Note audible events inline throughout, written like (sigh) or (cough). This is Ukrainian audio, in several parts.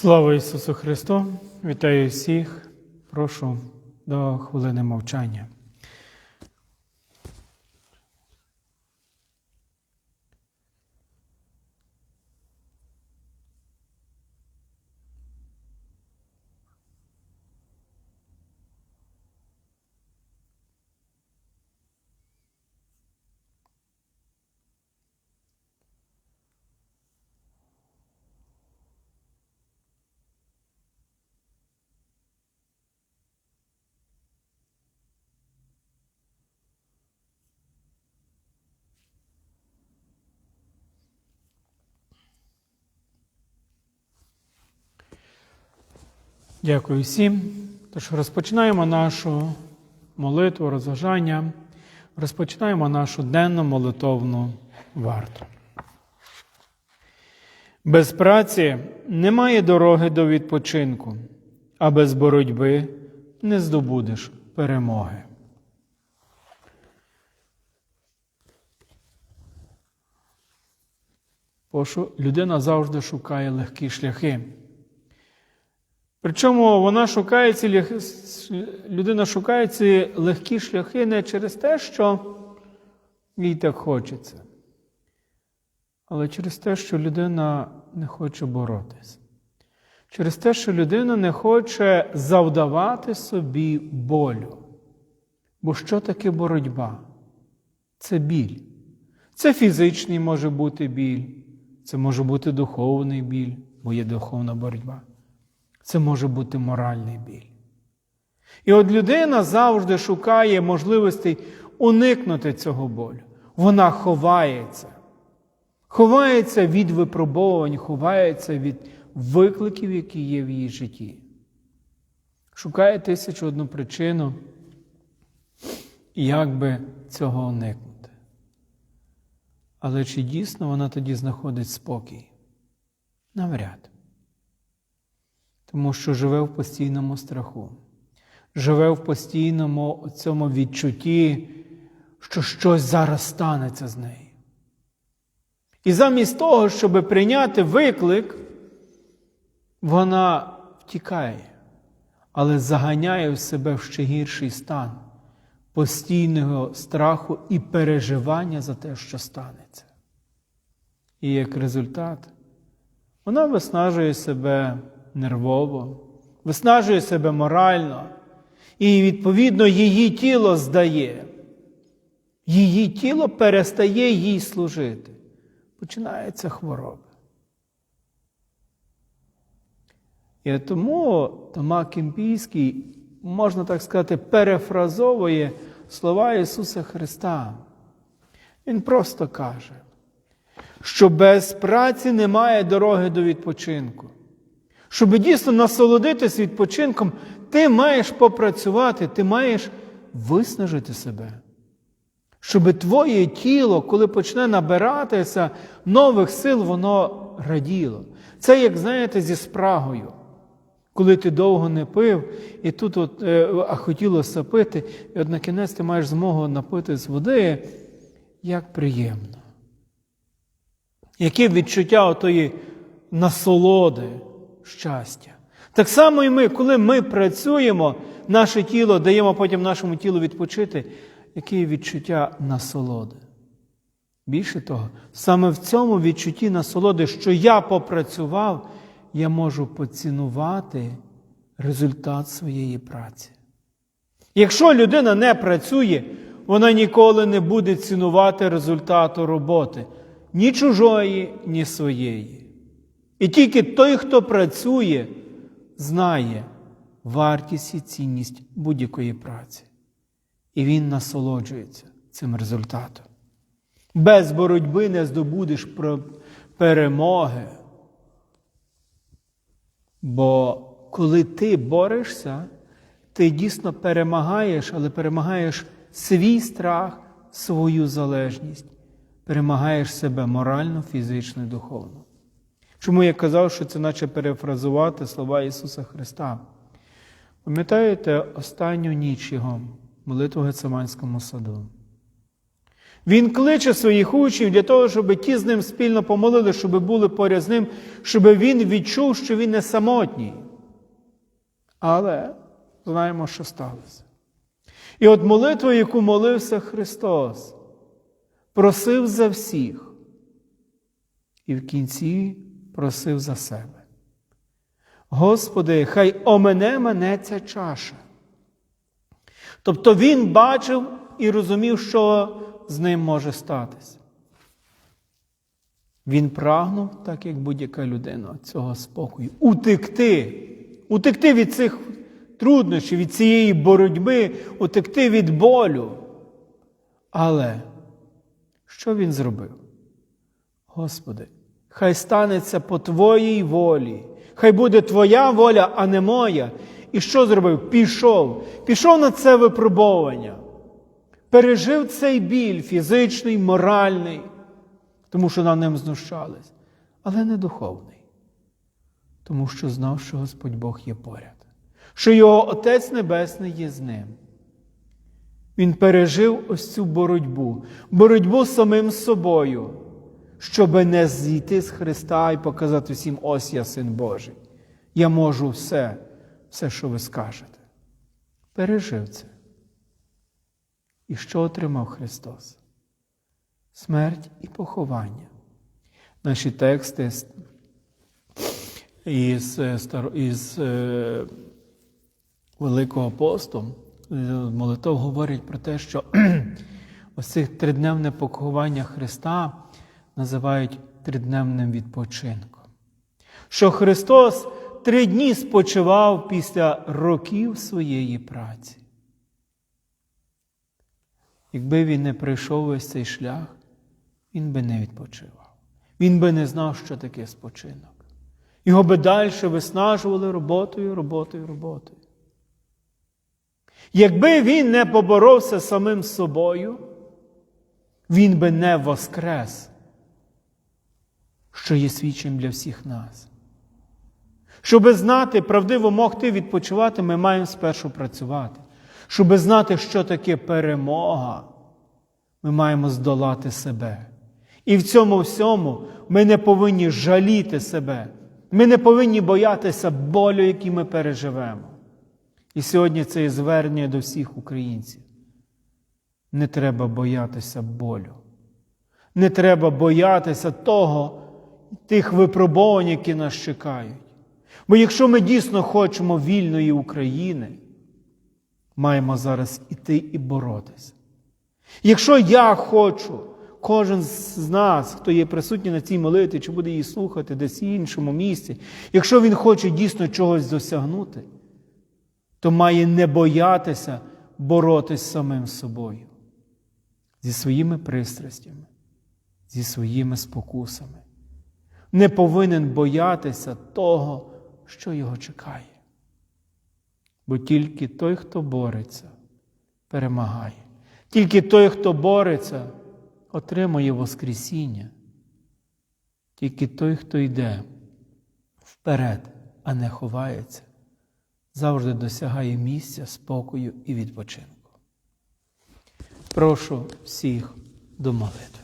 Слава Ісусу Христу! Вітаю всіх. Прошу до хвилини мовчання. Дякую всім. Тож розпочинаємо нашу молитву, розважання, розпочинаємо нашу денну молитовну варту. Без праці немає дороги до відпочинку, а без боротьби не здобудеш перемоги. Пошу людина завжди шукає легкі шляхи. Причому вона шукає ці людина шукає ці легкі шляхи не через те, що їй так хочеться, але через те, що людина не хоче боротися. Через те, що людина не хоче завдавати собі болю. Бо що таке боротьба? Це біль. Це фізичний може бути біль, це може бути духовний біль, бо є духовна боротьба. Це може бути моральний біль. І от людина завжди шукає можливостей уникнути цього болю. Вона ховається. Ховається від випробовувань, ховається від викликів, які є в її житті. Шукає тисячу одну причину, як би цього уникнути. Але чи дійсно вона тоді знаходить спокій? Навряд тому що живе в постійному страху, живе в постійному цьому відчутті, що щось зараз станеться з нею. І замість того, щоб прийняти виклик, вона втікає, але заганяє в себе в ще гірший стан постійного страху і переживання за те, що станеться. І як результат, вона виснажує себе нервово, виснажує себе морально, і, відповідно, її тіло здає. Її тіло перестає їй служити. Починається хвороба. І тому Тома Кемпійський, можна так сказати, перефразовує слова Ісуса Христа. Він просто каже, що без праці немає дороги до відпочинку. Щоб дійсно насолодитись відпочинком, ти маєш попрацювати, ти маєш виснажити себе. Щоб твоє тіло, коли почне набиратися нових сил, воно раділо. Це, як знаєте, зі спрагою. Коли ти довго не пив, і тут от, е, а хотілося пити, і от на кінець ти маєш змогу напити з води, як приємно. Яке відчуття отої насолоди щастя. Так само і ми, коли ми працюємо, наше тіло даємо потім нашому тілу відпочити, яке відчуття насолоди. Більше того, саме в цьому відчутті насолоди, що я попрацював, я можу поцінувати результат своєї праці. Якщо людина не працює, вона ніколи не буде цінувати результату роботи ні чужої, ні своєї. І тільки той, хто працює, знає вартість і цінність будь-якої праці. І він насолоджується цим результатом. Без боротьби не здобудеш перемоги. Бо коли ти борешся, ти дійсно перемагаєш, але перемагаєш свій страх, свою залежність, перемагаєш себе морально, фізично і духовно. Чому я казав, що це наче перефразувати слова Ісуса Христа? Пам'ятаєте останню ніч Його, молитву в Гециманському саду? Він кличе своїх учнів для того, щоб ті з ним спільно помолили, щоб були поряд з ним, щоб він відчув, що він не самотній. Але знаємо, що сталося. І от молитва, яку молився Христос, просив за всіх, і в кінці просив за себе. Господи, хай омене мене ця чаша. Тобто він бачив і розумів, що з ним може статися. Він прагнув, так як будь-яка людина, цього спокою, утекти, утекти від цих труднощів, від цієї боротьби, утекти від болю. Але що він зробив? Господи, хай станеться по Твоїй волі, хай буде Твоя воля, а не моя. І що зробив? Пішов, пішов на це випробовування, пережив цей біль фізичний, моральний, тому що над ним знущались, але не духовний, тому що знав, що Господь Бог є поряд, що його Отець Небесний є з ним. Він пережив ось цю боротьбу, боротьбу з самим собою, щоб не зійти з Христа і показати всім, ось я син Божий. Я можу все, все, що ви скажете. Пережив це. І що отримав Христос? Смерть і поховання. Наші тексти із, е, із е, Великого посту, е, молитов говорять про те, що (clears throat) ось тридневне поховання Христа називають тридневним відпочинком. Що Христос три дні спочивав після років своєї праці. Якби він не пройшов весь цей шлях, він би не відпочивав. Він би не знав, що таке спочинок. Його би далі виснажували роботою, роботою, роботою. Якби він не поборовся самим собою, він би не воскрес, що є свідчим для всіх нас. Щоби знати, правдиво могти відпочивати, ми маємо спершу працювати. Щоби знати, що таке перемога, ми маємо здолати себе. І в цьому всьому ми не повинні жаліти себе. Ми не повинні боятися болю, який ми переживемо. І сьогодні це є звернення до всіх українців. Не треба боятися болю. Не треба боятися того, тих випробувань, які нас чекають. Бо якщо ми дійсно хочемо вільної України, маємо зараз іти і боротися. Якщо я хочу, кожен з нас, хто є присутній на цій молитві, чи буде її слухати десь в іншому місці, якщо він хоче дійсно чогось досягнути, то має не боятися боротись самим собою, зі своїми пристрастями, зі своїми спокусами. Не повинен боятися того, що його чекає. Бо тільки той, хто бореться, перемагає. Тільки той, хто бореться, отримує Воскресіння. Тільки той, хто йде вперед, а не ховається, завжди досягає місця спокою і відпочинку. Прошу всіх до молитви.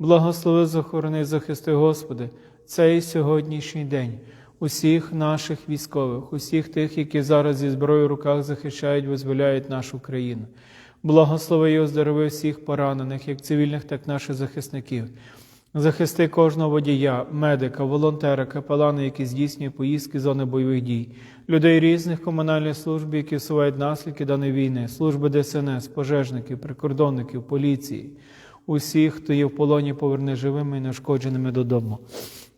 Благослови, захорони, захисти, Господи, цей сьогоднішній день усіх наших військових, усіх тих, які зараз зі зброєю в руках захищають, визволяють нашу країну. Благослови і оздорови всіх поранених, як цивільних, так і наших захисників. Захисти кожного водія, медика, волонтера, капелана, які здійснює поїздки зони бойових дій, людей різних комунальних служб, які всувають наслідки даної війни, служби ДСНС, пожежників, прикордонників, поліції, усіх, хто є в полоні, поверни живими і нешкодженими додому.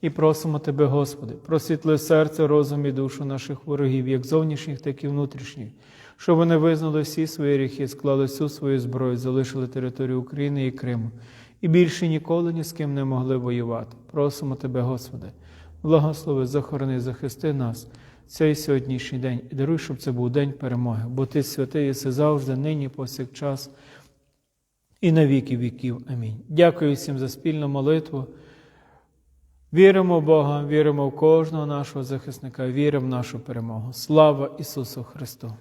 І просимо Тебе, Господи, просвітли серце, розум і душу наших ворогів, як зовнішніх, так і внутрішніх, щоб вони визнали всі свої гріхи, склали всю свою зброю, залишили територію України і Криму і більше ніколи ні з ким не могли воювати. Просимо Тебе, Господи, благослови, захорони, захисти нас цей сьогоднішній день і даруй, щоб це був день перемоги, бо Ти святий єси завжди, нині, повсякчас і на віки віків. Амінь. Дякую всім за спільну молитву. Віримо в Бога, віримо в кожного нашого захисника, віримо в нашу перемогу. Слава Ісусу Христу!